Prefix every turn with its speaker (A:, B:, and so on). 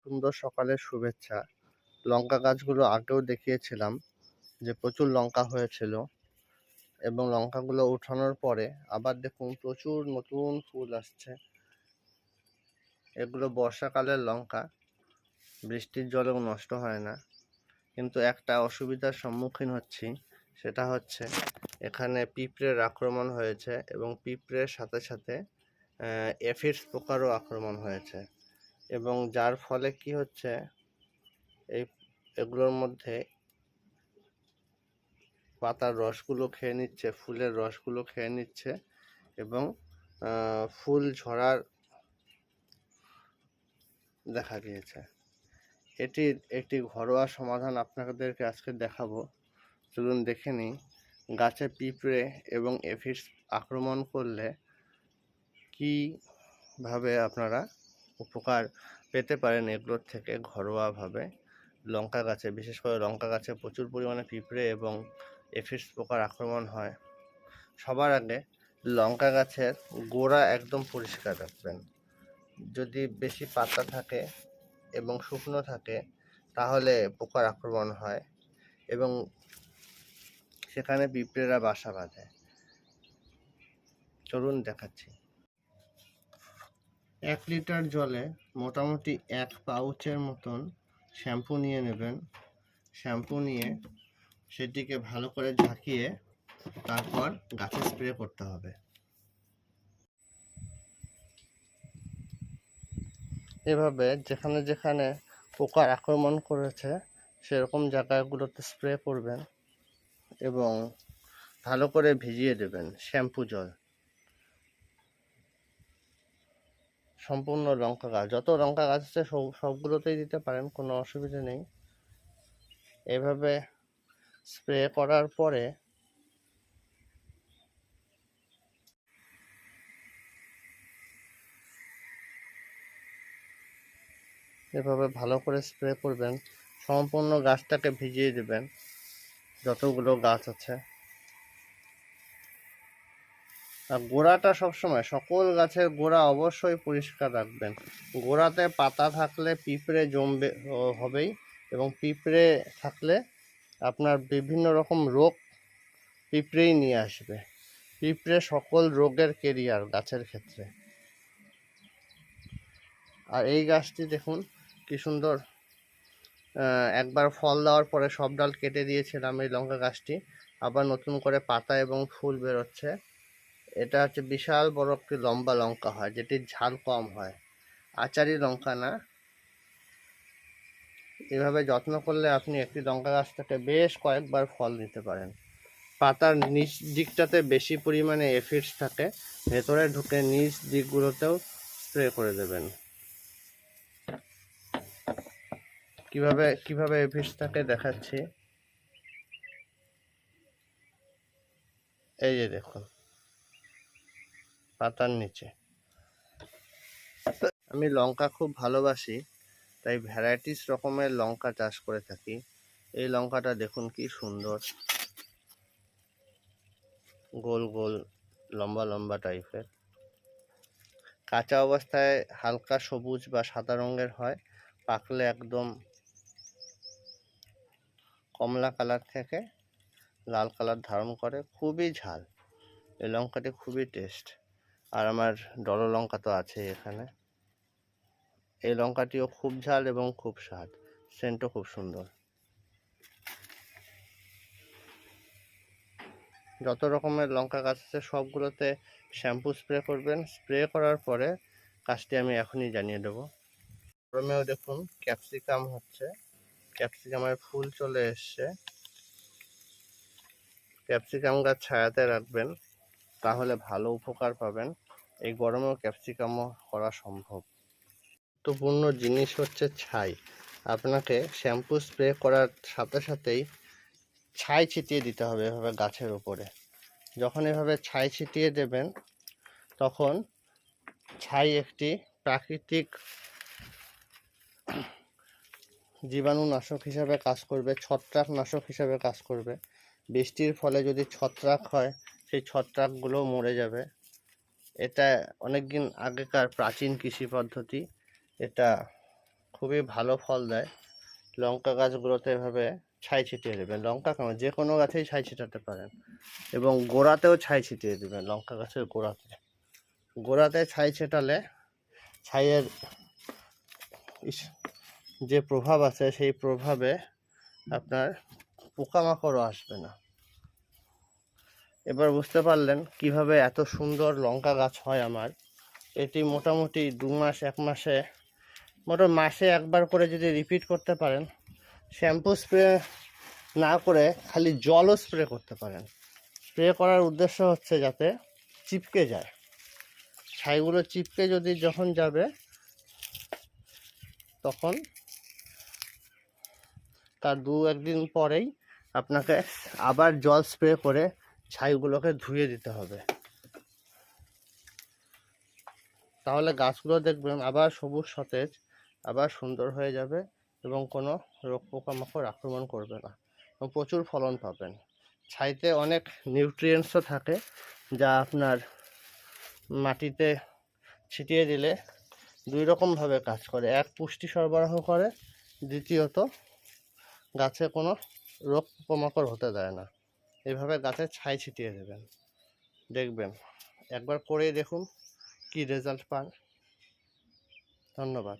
A: সুন্দর সকালের শুভেচ্ছা। লঙ্কা গাছগুলো আগেও দেখিয়েছিলাম যে প্রচুর লঙ্কা হয়েছিল এবং লঙ্কাগুলো উঠানোর পরে আবার দেখুন প্রচুর নতুন ফুল আসছে। এগুলো বর্ষাকালের লঙ্কা, বৃষ্টির জলেও নষ্ট হয় না। কিন্তু একটা অসুবিধার সম্মুখীন হচ্ছি, সেটা হচ্ছে এখানে পিঁপড়ের আক্রমণ হয়েছে এবং পিঁপড়ের সাথে সাথে এফিডস পোকারও আক্রমণ হয়েছে। এবং যার ফলে কি হচ্ছে, এই, এগুলোর মধ্যে পাতার রসগুলো খেয়ে নিচ্ছে, ফুলের রসগুলো খেয়ে নিচ্ছে এবং ফুল ঝরার দেখা গিয়েছে। এটির একটি ঘরোয়া সমাধান আপনাদেরকে আজকে দেখাবো। চলুন দেখে নিই, গাছে পিঁপড়ে এবং এফিডস আক্রমণ করলে কীভাবে আপনারা উপকার পেতে পারেন এগুলোর থেকে ঘরোয়াভাবে। লঙ্কা গাছে, বিশেষ করে লঙ্কা গাছে প্রচুর পরিমাণে পিঁপড়ে এবং এফিডস পোকার আক্রমণ হয়। সবার আগে লঙ্কা গাছের গোড়া একদম পরিষ্কার রাখবেন। যদি বেশি পাতা থাকে এবং শুকনো থাকে, তাহলে পোকার আক্রমণ হয় এবং সেখানে পিঁপড়েরা বাসা বাঁধে। চলুন দেখাচ্ছি। এক লিটার জলে মোটামুটি এক পাউচের মতন শ্যাম্পু নিয়ে নেবেন। শ্যাম্পু নিয়ে সেটিকে ভালো করে ঝাঁকিয়ে তারপর গাছে স্প্রে করতে হবে। এভাবে যেখানে যেখানে পোকার আক্রমণ করেছে, সেরকম জায়গাগুলোতে স্প্রে করবেন এবং ভালো করে ভিজিয়ে দেবেন শ্যাম্পু জল। সম্পূর্ণ লঙ্কা গাছ। যত লঙ্কা গাছ আছে, সব, সবগুলোতেই দিতে পারেন, কোনো অসুবিধা নেই। এভাবে স্প্রে করার পরে এভাবে ভালো করে স্প্রে করবেন। সম্পূর্ণ গাছটাকে ভিজিয়ে দেবেন, যতগুলো গাছ আছে। আর গোড়াটা সবসময়, সকল গাছের গোড়া অবশ্যই পরিষ্কার রাখবেন। গোড়াতে পাতা থাকলে পিঁপড়ে জমবে হবেই এবং পিঁপড়ে থাকলে আপনার বিভিন্ন রকম রোগ পিঁপড়েই নিয়ে আসবে। পিঁপড়ে সকল রোগের কেরিয়ার গাছের ক্ষেত্রে। আর এই গাছটি দেখুন, কি সুন্দর একবার ফল দেওয়ার পরে সব ডাল কেটে দিয়েছিলাম এই লঙ্কা গাছটি। আবার নতুন করে পাতা এবং ফুল বেরোচ্ছে। এটা হচ্ছে বিশাল বড় একটি লম্বা লঙ্কা হয়, যেটির ঝাল কম হয়। আচারি লঙ্কা না। এভাবে যত্ন করলে আপনি একটি লঙ্কা গাছ থেকে বেশ কয়েকবার ফল নিতে পারেন। পাতার নিচ দিকটাতে বেশি পরিমাণে এফিডস থাকে, ভেতরে ঢুকে নিচ দিকগুলোতেও স্প্রে করে দেবেন। কীভাবে কীভাবে এফিডস থাকে দেখাচ্ছি। এই যে দেখুন। পাতার নিচে। আমি লঙ্কা খুব ভালোবাসি, তাই ভ্যারাইটিস রকমের লঙ্কা চাষ করে থাকি। এই লঙ্কাটা দেখুন কি সুন্দর। গোল গোল, লম্বা লম্বা টাইপের। কাঁচা অবস্থায় হালকা সবুজ বা সাদা রঙের হয়, পাকলে একদম কমলা কালার থেকে লাল কালার ধারণ করে, খুবই ঝাল। এই লঙ্কাটি খুবই টেস্ট। আর আমার ডলো লঙ্কা তো আছে এখানে। এই লঙ্কাটিও খুব ঝাল এবং খুব স্বাদ। সেন্টও খুব সুন্দর। যত রকমের লঙ্কা গাছ আছে, সবগুলোতে শ্যাম্পু স্প্রে করবেন। স্প্রে করার পরে কাজটি আমি এখনই জানিয়ে দেবো। গরমেও দেখুন ক্যাপসিকাম হচ্ছে। ক্যাপসিকামের ফুল চলে এসছে। ক্যাপসিকাম গাছ ছায়াতে রাখবেন। তাহলে ভালো উপকার পাবেন। এই গরমেও ক্যাপসিকামও করা সম্ভব। গুরুত্বপূর্ণ জিনিস হচ্ছে ছাই। আপনাকে শ্যাম্পু স্প্রে করার সাথে সাথেই ছাই ছিটিয়ে দিতে হবে এভাবে গাছের উপরে। যখন এভাবে ছাই ছিটিয়ে দেবেন, তখন ছাই একটি প্রাকৃতিক জীবাণুনাশক হিসাবে কাজ করবে, ছত্রাকনাশক হিসাবে কাজ করবে। বৃষ্টির ফলে যদি ছত্রাক হয় সেই ছত্রাকগুলো মরে যাবে। এটা অনেক দিন আগেকার প্রাচীন কৃষি পদ্ধতি। এটা খুবই ভালো ফল দেয়। লঙ্কা গাছগুলোতে এভাবে ছাই ছিটিয়ে দেবেন লঙ্কা কেন? যে কোনো গাছেই ছাই ছিটাতে পারেন। এবং গোড়াতেও ছাই ছিটিয়ে দেবেন লঙ্কা গাছের গোড়াতে। গোড়াতে ছাই ছেটালে ছাইয়ের যে প্রভাব আছে সেই প্রভাবে আপনার পোকামাকড়ও আসবে না। এবার বুঝতে পারলেন কীভাবে এত সুন্দর লঙ্কা গাছ হয় আমার। এটি মোটামুটি দু মাস, এক মাসে মোটামুটি মাসে একবার করে যদি রিপিট করতে পারেন শ্যাম্পু স্প্রে না করে খালি জলও স্প্রে করতে পারেন। স্প্রে করার উদ্দেশ্য হচ্ছে যাতে চিপকে যায়। ছাইগুলো চিপকে যদি যখন যাবে, তখন তার দু একদিন পরেই আপনাকে আবার জল স্প্রে করে ছাইগুলোকে ধুয়ে দিতে হবে। তাহলে গাছগুলো দেখবেন আবার সবুজ, সতেজ, আবার সুন্দর হয়ে যাবে এবং কোনো রোগ পোকামাকড় আক্রমণ করবে না এবং প্রচুর ফলন পাবেন। ছাইতে অনেক নিউট্রিয়েন্টসও থাকে যা আপনার মাটিতে ছিটিয়ে দিলে দুই রকমভাবে কাজ করে। এক পুষ্টি সরবরাহ করে, দ্বিতীয়ত গাছে কোনো রোগ পোকামাকড় হতে দেয় না। এইভাবে গাছে ছাই ছিটিয়ে দেবেন। দেখবেন। একবার করেই দেখুন কি রেজাল্ট পান। ধন্যবাদ।